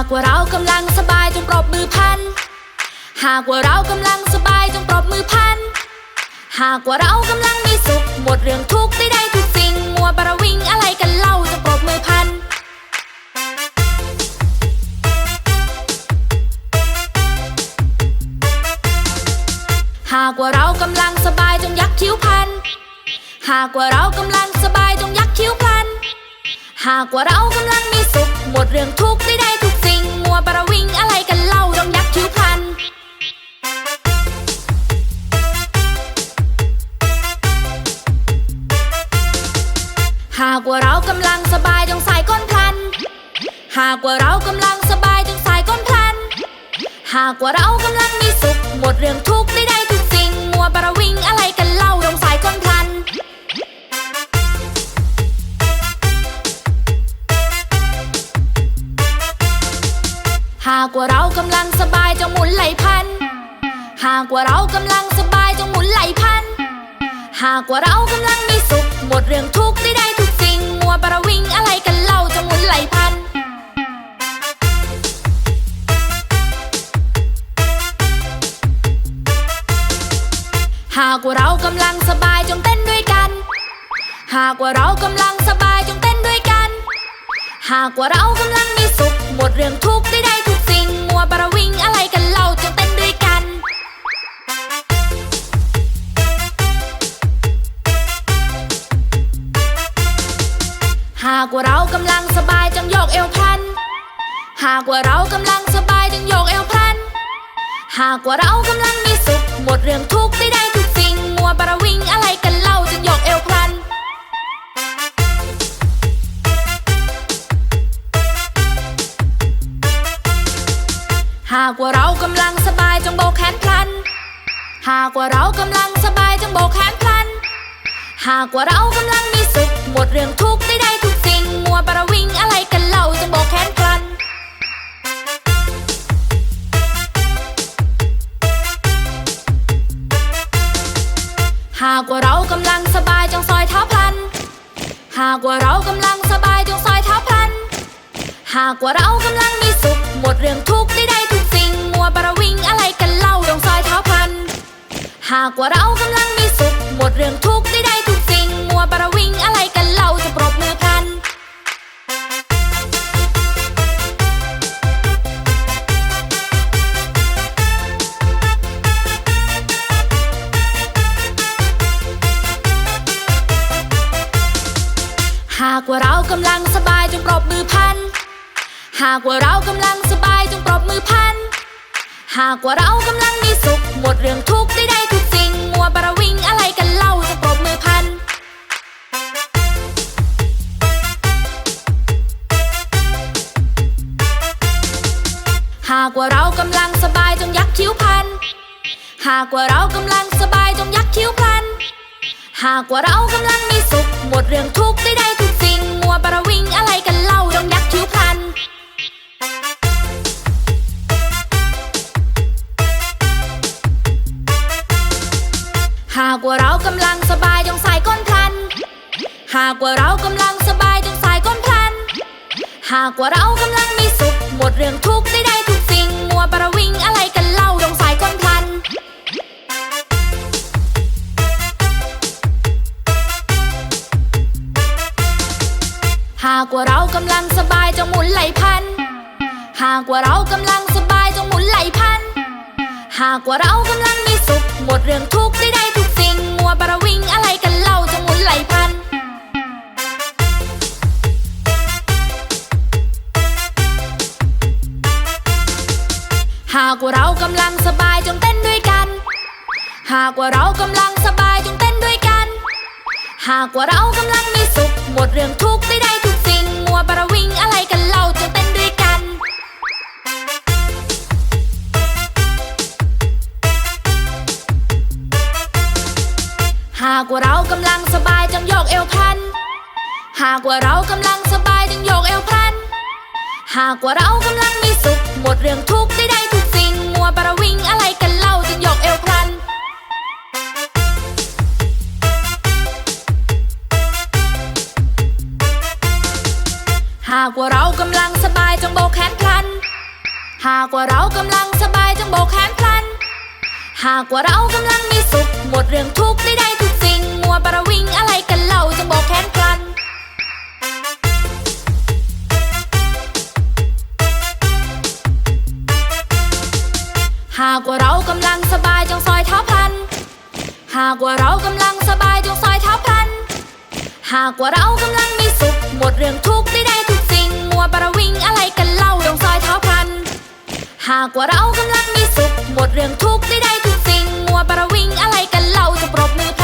ากว่าเรากำลังสบายจงปรบมือพัน หากว่าเรากำลังสบายจงปรบมือพัน หากว่าเรากำลังมีสุข หมดเรื่องทุกข์ได้ได้ทุกสิ่ง มัวประวิงอะไรกันเล่าจงปรบมือพันหากว่าเรากำลังสบายจงยักคิ้วพัน หากว่าเรากำลังสบายจงยักคิ้วพัน หากว่าเรากำลังมีสุข หมดเรื่องทุกข์ได้ได้ากว่าเรากำลังสบายจงสายก้นพลัน หากว่าเรากำลังมีสุข หมดเรื่องทุกข์ได้ได้ทุกสิ่ง มัวประวิงอะไรกันเล่าจงสายก้นพลัน หากว่าเรากำลังสบายจงหมุนไหลพัน หากว่าเรากำลังสบายจงหมุนไหลพัน หากว่าเรากำลังมีสุข หมดเรื่องทุกข์ได้ได้ทุกสิ่ง มัวประวิงอะไรกันเล่าจงหมุนไหลพัน หากว่าเรากำลังสบายจงเต้นด้วยกัน หากว่าเรากำลังสบายจงเต้นด้วยกัน หากว่าเรากำลังมีสุขหมดเรื่องทุกข์ได้ได้ทุกสิ่งมัวประวิงอะไรกันเล่าจงเต้นด้วยกัน หากว่าเรากำลังสบายจงโยกเอวพลัน หากว่าเรากำลังสบายจงโยกเอวพลัน หากว่าเรากำลังมีสุขหมดเรื่องทุกข์ได้ได้ ทุกสิ่งมัวประวิงอะไรกันเล่าจงโยกเอวพลัน หากว่าเรากำลังสบายจงโบกแขนพลัน หากว่าเรากำลังสบายจงโบกแขนพลัน หากว่าเรากำลังมีสุขหมดเรื่องทุกข์ได้ได้ทุกสิ่งมัวประวิงอะไรากว่าเรากำลังสบายจงซอยเท้าพลัน หากว่าเรากำลังมีสุข หมดเรื่องทุกข์ได้ได้ทุกสิ่ง มัวประวิงอะไรกันเล่าจงซอยเท้าพลัน หากว่าเรากำลังมีสุข หมดเรื่องทุกข์ากว่าเรากำลังสบายจงปรบมือพัน หากว่าเรากำลังสบายจงปรบมือพัน หากว่าเรากำลังมีสุขหมดเรื่องทุกข์ได้ได้ทุกสิ่ง มัวประวิงอะไรกันเล่าจะปรบมือพันหากว่าเรากำลังสบายจงยักคิ้วพัน หากว่าเรากำลังสบายจงยักคิ้วพัน หากว่าเรากำลังมีสุขหมดเรื่องทุกข์ากว่าเรากำลังสบายจงสายก้นพลัน หากว่าเรากำลังสบายจงสายก้นพลัน หากว่าเรากำลังมีสุขหมดเรื่องทุกข์ได้ได้ทุกสิ่งมัวประวิงอะไรกันเล่าจงสายก้นพลันหากว่าเรากำลังสบายจงหมุนไหลพัน หากว่าเรากำลังสบายจงหมุนไหลพัน หากว่าเรากำลังมีสุขหมดเรื่องทุกข์ากว่าเรากำลังสบายจงเต้นด้วยกัน หากว่าเรากำลังสบายจงเต้นด้วยกัน หากว่าเรากำลังมีสุข หมดเรื่องทุกข์ได้ได้ทุกสิ่ง มัวประวิงอะไรกันเล่าจงเต้นด้วยกัน หากว่าเรากำลังสบายจงโยกเอวพัน หากว่าเรากำลังสบายจงโยกเอวพัน หากว่าเรากำลังมี หากว่าเรากำลังสบายจงโบกแขนพลัน หากว่าเรากำลังสบายจงโบกแขนพลัน หากว่าเรากำลังมีสุข หมดเรื่องทุกข์ได้ได้ทุกสิ่ง มัวประวิงอะไรกันเล่าจงโบกแขนพลันหากว่าเรากำลังสบายจงซอยเท้าพลัน หากว่าเรากำลังสบายจงซอยเท้าพลัน หากว่าเรากำลังมีสุขหมดเรื่องทุก หากว่าเรากำลังมีสุข หมดเรื่องทุกข์ได้ได้ทุกสิ่ง มัวประวิงอะไรกันเราจะปรบมือพ